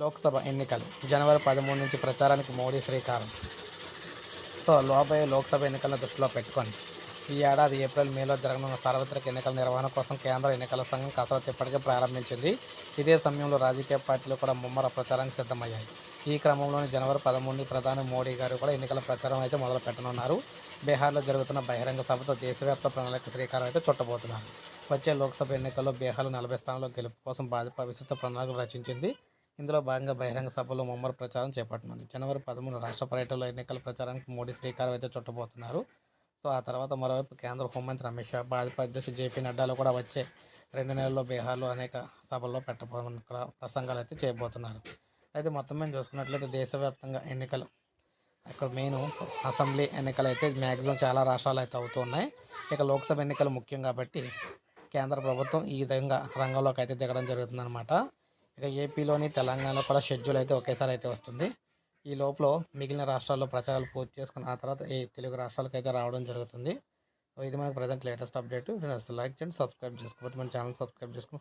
లోక్సభ ఎన్నికలు జనవరి పదమూడు నుంచి ప్రచారానికి మోడీ శ్రీకారం. సో లోపల లోక్సభ ఎన్నికలను దృష్టిలో పెట్టుకొని ఈ ఏడాది ఏప్రిల్ మేలో జరగనున్న సార్వత్రిక ఎన్నికల నిర్వహణ కోసం కేంద్ర ఎన్నికల సంఘం కసరత్తు ఇప్పటికే ప్రారంభించింది. ఇదే సమయంలో రాజకీయ పార్టీలు కూడా ముమ్మర ప్రచారానికి సిద్ధమయ్యాయి. ఈ క్రమంలోనే జనవరి పదమూడుని ప్రధాని మోడీ గారు కూడా ఎన్నికల ప్రచారం అయితే మొదలు పెట్టనున్నారు బీహార్లో జరుగుతున్న బహిరంగ సభతో దేశవ్యాప్త ప్రణాళిక శ్రీకారం అయితే చుట్టబోతున్నారు. వచ్చే లోక్సభ ఎన్నికల్లో బీహార్లో నలభై స్థానాల్లో గెలుపు కోసం భాజపా విస్తృత ప్రణాళిక రచించింది. ఇందులో భాగంగా బహిరంగ సభలో ముమ్మర ప్రచారం చేపట్టనుంది జనవరి పదమూడు రాష్ట్ర పర్యటనలో ఎన్నికల ప్రచారానికి మోడీ శ్రీకారం అయితే చుట్టబోతున్నారు. సో ఆ తర్వాత మరోవైపు కేంద్ర హోంమంత్రి అమిత్ షా భాజపా అధ్యక్షుడు జేపీ నడ్డాలో కూడా వచ్చే రెండు నెలల్లో బీహార్లో అనేక సభల్లో పెట్టబో ప్రసంగాలు అయితే చేయబోతున్నారు. అయితే మొత్తం మేము చూసుకున్నట్లయితే దేశవ్యాప్తంగా ఎన్నికలు ఇక్కడ మెయిన్ అసెంబ్లీ ఎన్నికలు అయితే మ్యాక్సిమం చాలా రాష్ట్రాలు అయితే అవుతున్నాయి ఇక లోక్సభ ఎన్నికలు ముఖ్యం కాబట్టి కేంద్ర ప్రభుత్వం ఈ విధంగా రంగంలోకి అయితే దిగడం జరుగుతుందన్నమాట. ఇక ఏపీలోని తెలంగాణలో కూడా షెడ్యూల్ అయితే ఒకేసారి అయితే వస్తుంది. ఈ లోపల మిగిలిన రాష్ట్రాల్లో ప్రచారాలు పూర్తి చేసుకుని ఆ తర్వాత ఏ తెలుగు రాష్ట్రాలకు అయితే రావడం జరుగుతుంది. సో ఇది మనకు ప్రజెంట్ లేటెస్ట్ అప్డేట్ లైక్ చేయండి సబ్స్క్రైబ్ చేసుకోవచ్చు మన ఛానల్ సబ్స్క్రైబ్ చేసుకుని